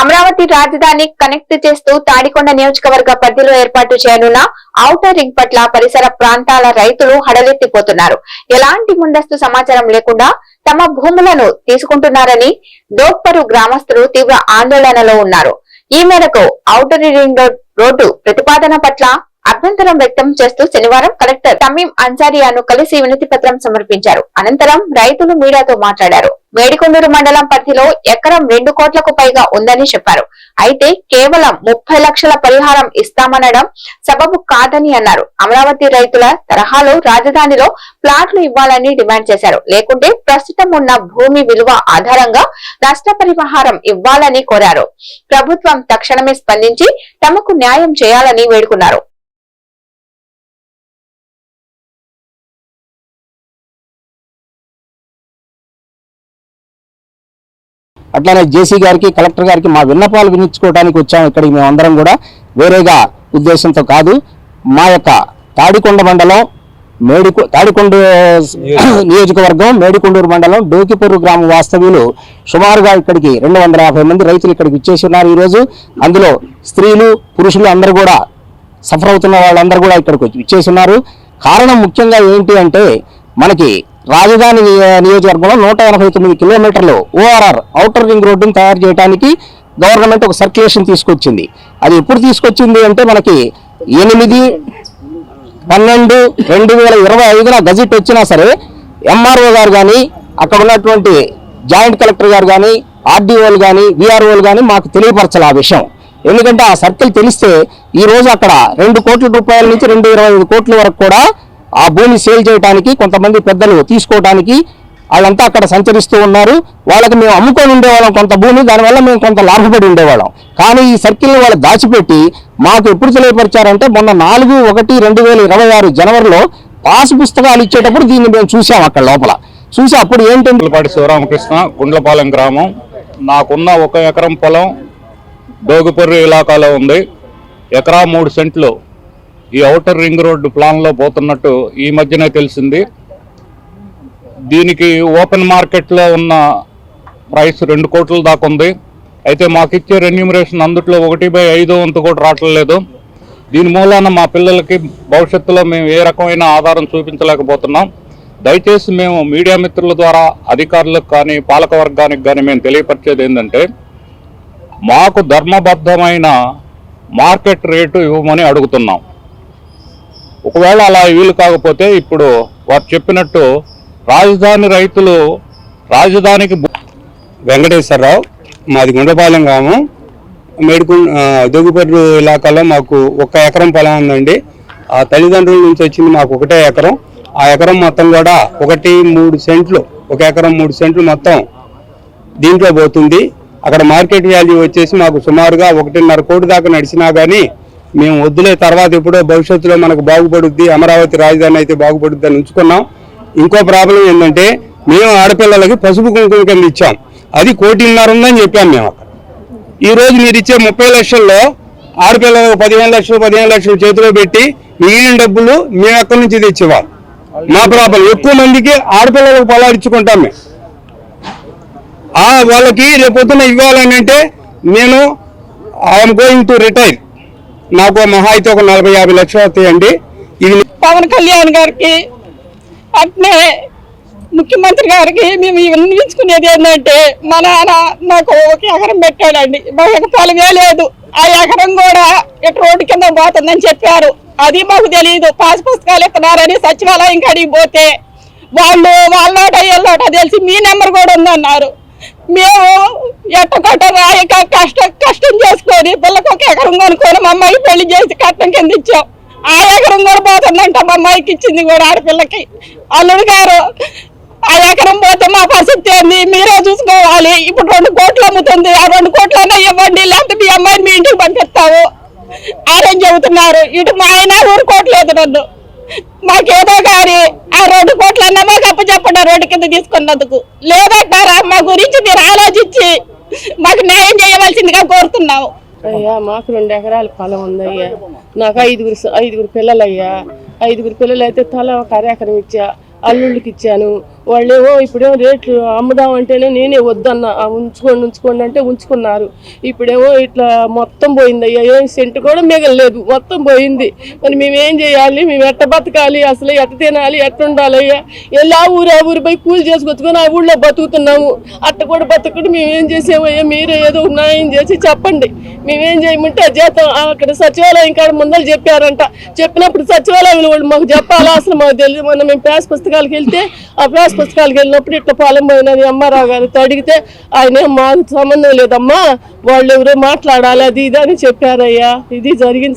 అమరావతి రాజధాని కనెక్ట్ చేస్తూ తాడికొండ నియోజకవర్గ పరిధిలో ఏర్పాటు చేయనున్న ఔటర్ రింగ్ పట్ల పరిసర ప్రాంతాల రైతులు హడలెత్తిపోతున్నారు. ఎలాంటి ముందస్తు సమాచారం లేకుండా తమ భూములను తీసుకుంటున్నారని దోప్పరు గ్రామస్తులు తీవ్ర ఆందోళనలో ఉన్నారు. ఈ మేరకు ఔటర్ రింగ్ రోడ్డు ప్రతిపాదన పట్ల అభ్యంతరం వ్యక్తం చేస్తూ శనివారం కలెక్టర్ తమీం అన్సారియాను కలిసి వినతి పత్రం సమర్పించారు. అనంతరం రైతులు మీడియాతో మాట్లాడారు. మేడికొండూరు మండలం పరిధిలో ఎకరం రెండు కోట్లకు పైగా ఉందని చెప్పారు. అయితే కేవలం ముప్పై లక్షల పరిహారం ఇస్తామనడం సబబు కాదని అన్నారు. అమరావతి రైతుల తరహాలో రాజధానిలో ప్లాట్లు ఇవ్వాలని డిమాండ్ చేశారు. లేకుంటే ప్రస్తుతం ఉన్న భూమి విలువ ఆధారంగా నష్ట పరిహారం ఇవ్వాలని కోరారు. ప్రభుత్వం తక్షణమే స్పందించి తమకు న్యాయం చేయాలని వేడుకున్నారు. అట్లానే జేసీ గారికి కలెక్టర్ గారికి మా విన్నపాలు వినించుకోవడానికి వచ్చాము ఇక్కడికి మేమందరం కూడా. వేరేగా ఉద్దేశంతో కాదు మా యొక్క తాడికొండ మండలం మేడికొ తాడికొండ నియోజకవర్గం. మేడికొండూరు మండలం డోకిపూరు గ్రామ వాస్తవ్యులు సుమారుగా ఇక్కడికి రెండు వందల యాభై మంది రైతులు ఇక్కడికి ఇచ్చేసి ఉన్నారు ఈరోజు. అందులో స్త్రీలు పురుషులు అందరూ కూడా సఫర్ అవుతున్న వాళ్ళందరూ కూడా ఇక్కడికి వచ్చి ఇచ్చేసి ఉన్నారు. కారణం ముఖ్యంగా ఏంటి అంటే మనకి రాజధాని నియోజకవర్గంలో నూట ఎనభై తొమ్మిది కిలోమీటర్లు ఓఆర్ఆర్ ఔటర్ రింగ్ రోడ్డును తయారు చేయడానికి గవర్నమెంట్ ఒక సర్క్యులేషన్ తీసుకొచ్చింది. అది ఎప్పుడు తీసుకొచ్చింది అంటే మనకి ఎనిమిది పన్నెండు రెండు వేల ఇరవై ఐదున గజెట్ వచ్చినా సరే ఎంఆర్ఓ గారు కానీ అక్కడ ఉన్నటువంటి జాయింట్ కలెక్టర్ గారు కానీ ఆర్డీఓలు కానీ విఆర్ఓలు కానీ మాకు తెలియపరచాలి ఆ విషయం. ఎందుకంటే ఆ సర్కిల్ తెలిస్తే ఈరోజు అక్కడ రెండు కోట్ల రూపాయల నుంచి రెండు ఇరవై ఐదు కోట్ల వరకు కూడా ఆ భూమి సేల్ చేయడానికి కొంతమంది పెద్దలు తీసుకోవడానికి వాళ్ళంతా అక్కడ సంచరిస్తూ ఉన్నారు. వాళ్ళకి మేము అమ్ముకొని ఉండేవాళ్ళం కొంత భూమి దానివల్ల మేము కొంత లాభపడి ఉండేవాళ్ళం. కానీ ఈ సర్కిల్ని వాళ్ళు దాచిపెట్టి మాకు ఎప్పుడు తెలియపరిచారంటే మొన్న నాలుగు ఒకటి రెండు వేల ఇరవై ఆరు జనవరిలో పాస్ పుస్తకాలు ఇచ్చేటప్పుడు దీన్ని మేము చూసాం అక్కడ లోపల. చూసి అప్పుడు ఏంటంటే శివరామకృష్ణ గుండ్లపాలెం గ్రామం. నాకున్న ఒక ఎకరం పొలం డోగుపర్రి ఇలాకాలో ఉంది. ఎకరా మూడు సెంట్లు. ఈ ఔటర్ రింగ్ రోడ్డు ప్లాన్లో పోతున్నట్టు ఈ మధ్యనే తెలిసింది. దీనికి ఓపెన్ మార్కెట్లో ఉన్న ప్రైస్ రెండు కోట్ల దాకా ఉంది. అయితే మాకు ఇచ్చే రెన్యూమరేషన్ అందుట్లో ఒకటి బై ఐదో వంతు కూడా రావట్లేదు దీని మూలాన మా పిల్లలకి భవిష్యత్తులో మేము ఏ రకమైన ఆధారం చూపించలేకపోతున్నాం. దయచేసి మేము మీడియా మిత్రుల ద్వారా అధికారులకు కానీ పాలక వర్గానికి కానీ మేము తెలియపరిచేది ఏంటంటే మాకు ధర్మబద్ధమైన మార్కెట్ రేటు ఇవ్వమని అడుగుతున్నాం. ఒకవేళ అలా వీలు కాకపోతే ఇప్పుడు వారు చెప్పినట్టు రాజధాని రైతులు రాజధానికి వెంకటేశ్వరరావు మాది గుండపాలెం గ్రామం. మేడుకు దొగుపర్రు ఇలాకాలో మాకు ఒక ఎకరం పొలం ఉందండి. ఆ తల్లిదండ్రుల నుంచి వచ్చింది మాకు ఒకటే ఎకరం. ఆ ఎకరం మొత్తం కూడా ఒకటి మూడు సెంట్లు ఒక ఎకరం మూడు సెంట్లు మొత్తం దీంట్లో పోతుంది. అక్కడ మార్కెట్ వాల్యూ వచ్చేసి మాకు సుమారుగా ఒకటిన్నర కోటి దాకా నడిచినా కానీ మేము వద్దులే తర్వాత ఎప్పుడో భవిష్యత్తులో మనకు బాగుపడుద్ది అమరావతి రాజధాని అయితే బాగుపడుద్ది అని ఉంచుకున్నాం. ఇంకో ప్రాబ్లం ఏంటంటే మేము ఆడపిల్లలకి పసుపు కుంకుమ కింద ఇచ్చాం. అది కోటిన్నర ఉందని చెప్పాం మేము అక్కడ. ఈ రోజు మీరు ఇచ్చే ముప్పై లక్షల్లో ఆడపిల్లలకు పదిహేను లక్షలు పదిహేను లక్షలు చేతిలో పెట్టి మిగిలిన డబ్బులు మేము ఎక్కడి నుంచి తెచ్చేవాళ్ళం మా ప్రాబ్లం. ఎక్కువ మందికి ఆడపిల్లలకు పొలాడించుకుంటాం మేము. ఆ వాళ్ళకి రేపొద్దున ఇవ్వాలని అంటే నేను ఐఎమ్ గోయింగ్ టు రిటైర్ నాకు మహా అయితే ఒక నలభై యాభై లక్షలు అవుతాయండి ఇది పవన్ కళ్యాణ్ గారికి అట్నే ముఖ్యమంత్రి గారికి మేము వినిపించుకునేది ఏంటంటే మా నాన్న నాకు ఒక ఎకరం పెట్టాడండి. మాకు పొలమే లేదు ఆ ఎకరం కూడా ఇటు రోడ్డు కింద పోతుందని చెప్పారు. అది మాకు తెలియదు పాస్ పుస్తకాలు ఇస్తున్నారని సచివాలయం కాడికి పోతే వాళ్ళు వాళ్ళ వీళ్ళోట తెలిసి మీ నెంబర్ కూడా ఉందన్నారు. మేము ఎట్టకొట్ట రాయక కష్టం కష్టం చేసుకొని పిల్లకి ఒక ఎకరం కొనుక్కొని మా అమ్మాయి పెళ్ళి చేసి కట్నం కింద ఇచ్చాం. ఆ ఎకరం కూడా పోతుందంట మా అమ్మాయికి ఇచ్చింది కూడా ఆడపిల్లకి. అల్లుడు గారు ఆ ఎకరం పోతే మా పరిస్థితి ఏంది? మీరే చూసుకోవాలి. ఇప్పుడు రెండు కోట్లు అమ్ముతుంది. ఆ రెండు కోట్లు అన్నా ఇవ్వండి. లేకపోతే మీ అమ్మాయిని మీ ఇంటికి పంపిస్తావు ఆరేం చెబుతున్నారు. ఇటు మా ఆయన ఊరుకోవట్లేదు నన్ను. మాకేదో కానీ ఆ రెండు కోట్లన్నా మాకు అప్పు చెప్పండి ఆ రోడ్డు కింద తీసుకున్నందుకు. లేదంటారా? మా గురించి మీరు ఆలోచించి మాకు న్యాయం చేయవలసిందిగా కోరుతున్నాము. అయ్యా మాకు రెండు ఎకరాల పొలం ఉందయ్యా. నాకు ఐదుగురు ఐదుగురు పిల్లలయ్యా. ఐదుగురు పిల్లలు అయితే తల ఒక అరెకరం ఇచ్చా. అల్లుళ్ళకి ఇచ్చాను. వాళ్ళేమో ఇప్పుడేమో రేట్లు అమ్ముదాం అంటేనే నేనే వద్దన్నా. ఉంచుకోండి ఉంచుకోండి అంటే ఉంచుకున్నారు. ఇప్పుడేమో ఇట్లా మొత్తం పోయింది అయ్యా ఏం సెంటు కూడా మిగలలేదు. మొత్తం పోయింది. మరి మేమేం చేయాలి? మేము ఎట్ట బతకాలి? అసలు ఎట్ట తినాలి? ఎట్ట ఉండాలి అయ్యా ఎలా ఊరు ఆ ఊరు పోయి కూలి చేసుకొచ్చుకొని ఆ ఊళ్ళో బతుకుతున్నాము. అట్ట కూడా బతకడు మేమేం చేసామయ్యా? మీరే ఏదో ఉన్నాయని న్యాయం చేసి చెప్పండి. మేమేం చేయమంటే జీతం అక్కడ సచివాలయం కాడ ముందర చెప్పారంట. చెప్పినప్పుడు సచివాలయంలో వాళ్ళు మాకు చెప్పాలా? అసలు మాకు తెలియదు మొన్న మేము ప్యాస్ పుస్తకాలకు వెళ్తే ఆ ప్యాస్ పుస్తకాలకు వెళ్ళినప్పుడు ఇట్లా పొలం పోయినది అమ్మారావు గారితో అడిగితే ఆయన మాకు సంబంధం లేదమ్మా. వాళ్ళు ఎవరో మాట్లాడాలి అది ఇది అని చెప్పారయ్యా. ఇది జరిగింది.